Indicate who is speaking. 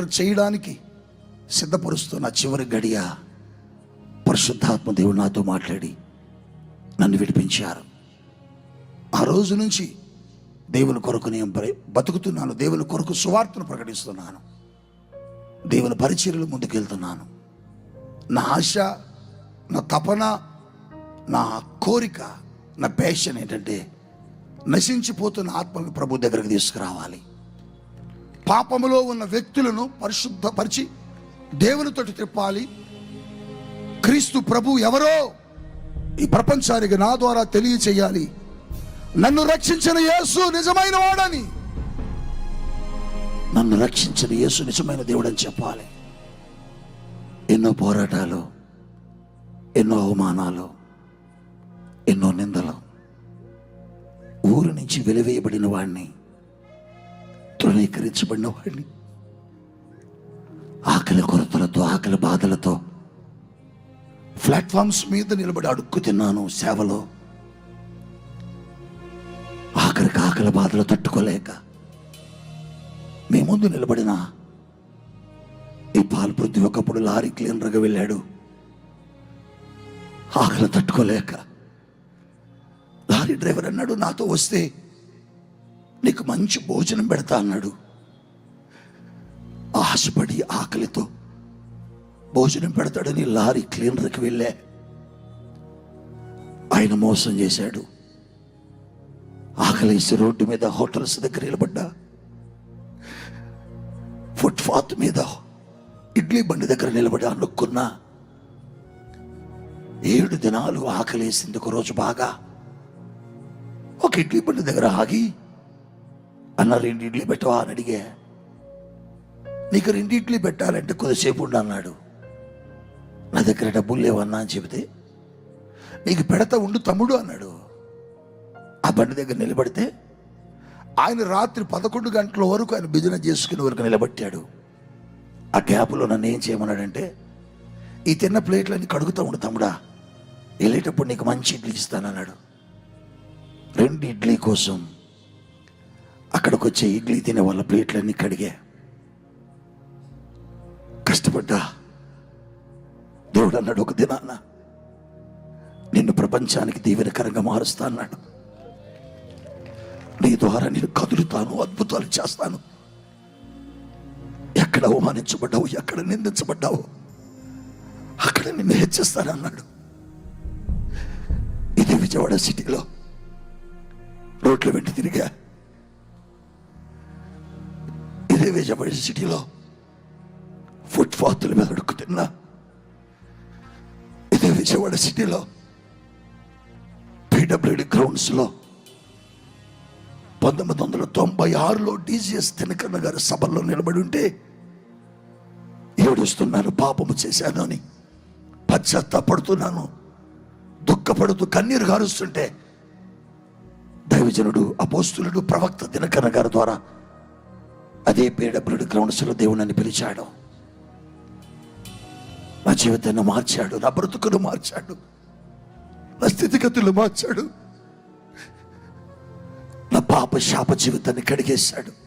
Speaker 1: చేయడానికి సిద్ధపరుస్తున్న చివరి గడియ పరిశుద్ధాత్మ దేవుడు నాతో మాట్లాడి నన్ను విడిపించారు. ఆ రోజు నుంచి దేవుని కొరకు నేను బతుకుతున్నాను. దేవుని కొరకు సువార్తను ప్రకటిస్తున్నాను. దేవుని పరిచర్యలు ముందుకెళ్తున్నాను. నా ఆశ నా తపన నా కోరిక నా ప్యాషన్ ఏంటంటే నశించిపోతున్న ఆత్మను ప్రభు దగ్గరికి తీసుకురావాలి. పాపములో ఉన్న వ్యక్తులను పరిశుద్ధపరిచి దేవునితో తిప్పాలి క్రీస్తు ప్రభు ఎవరో ఈ ప్రపంచానికి నా ద్వారా తెలియచేయాలి. నన్ను రక్షించిన యేసు నిజమైన వాడని. నన్ను రక్షించిన యేసు నిజమైన దేవుడని చెప్పాలి. ఎన్నో పోరాటాలు ఎన్నో అవమానాలు ఎన్నో నిందలు. ఊరు నుంచి వెలివేయబడిన వాడిని తృణీకరించబడిన వాడిని ఆకలి కొరతలతో ఆకలి బాధలతో ప్లాట్ఫామ్స్ మీద నిలబడి అడుక్కు తిన్నాను సేవలో. ఆఖరికి ఆకలి బాధలు తట్టుకోలేక మీ ముందు నిలబడిన ఈ పాలు ఒకప్పుడు లారీ క్లీనర్గా వెళ్ళాడు. ఆకలి తట్టుకోలేక లారీ డ్రైవర్ అన్నాడు నాతో వస్తే నీకు మంచి భోజనం పెడతా అన్నాడు. ఆశపడి ఆకలితో భోజనం పెడతాడని లారీ క్లీనర్కి వెళ్ళా. ఆయన మోసం చేశాడు. ఆకలేసి రోడ్డు మీద హోటల్స్ దగ్గర నిలబడ్డా. ఫుట్పాత్ మీద ఇడ్లీ బండి దగ్గర నిలబడి అనుకున్నా. ఏడు దినాలు ఆకలేసింది ఒక రోజు బాగా. ఒక ఇడ్లీ బండి దగ్గర ఆగి అన్న రెండు ఇడ్లీ పెట్టవా అని అడిగా. నీకు రెండు ఇడ్లీ పెట్టాలంటే కొద్దిసేపు ఉండు అన్నాడు. నా దగ్గర డబ్బులు లేవన్నా అని చెబితే నీకు పెడతా ఉండు తమ్ముడు అన్నాడు. ఆ బండి దగ్గర నిలబడితే ఆయన రాత్రి పదకొండు గంటల వరకు ఆయన బిజినెస్ చేసుకునే వరకు నిలబెట్టాడు. ఆ గ్యాప్లో నన్ను ఏం చేయమన్నాడంటే ఈ తిన్న ప్లేట్లన్నీ కడుగుతా ఉండు తమ్ముడా. వెళ్ళేటప్పుడు నీకు మంచి ఇడ్లీ ఇస్తానన్నాడు. రెండు ఇడ్లీ కోసం అక్కడికి వచ్చే ఇడ్లీ తినే వాళ్ళ ప్లేట్లన్నీ కడిగా. కష్టపడ్డా. దేవుడు అన్నాడు ఒక దినాన్న నిన్ను ప్రపంచానికి దీవెనకరంగా మారుస్తా అన్నాడు. నీ ద్వారా నేను కదులుతాను అద్భుతాలు చేస్తాను. ఎక్కడ అవమానించబడ్డావు ఎక్కడ నిందించబడ్డావు అక్కడ నిన్ను హెచ్చిస్తానన్నాడు. ఇది విజయవాడ సిటీలో రోడ్ల వెంట తిరిగా ఇదే విజయవాడ సిటీలో ఫుట్పాత్ల మీద అడుక్కుతున్నా ఇదే విజయవాడ సిటీలో పీడబ్ల్యూడి గ్రౌండ్స్లో పంతొమ్మిది వందల తొంభై ఆరులో డీజీఎస్ తినకన్న గారి సభల్లో నిలబడి ఉంటే ఏడుస్తున్నాను పాపము చేశాను అని పశ్చాత్తాపడుతున్నాను దుఃఖపడుతూ కన్నీరు గారుస్తుంటే దైవజనుడు అపోస్తులుడు ప్రవక్త దినకన్న గారి ద్వారా అదే పీడబ్ల్యూడి గ్రౌండ్స్లో దేవుణ్ణి పిలిచాడు. నా జీవితాన్ని మార్చాడు నా బ్రతుకును మార్చాడు నా స్థితిగతులు మార్చాడు. నా పాప శాప జీవితాన్ని కడిగేశాడు.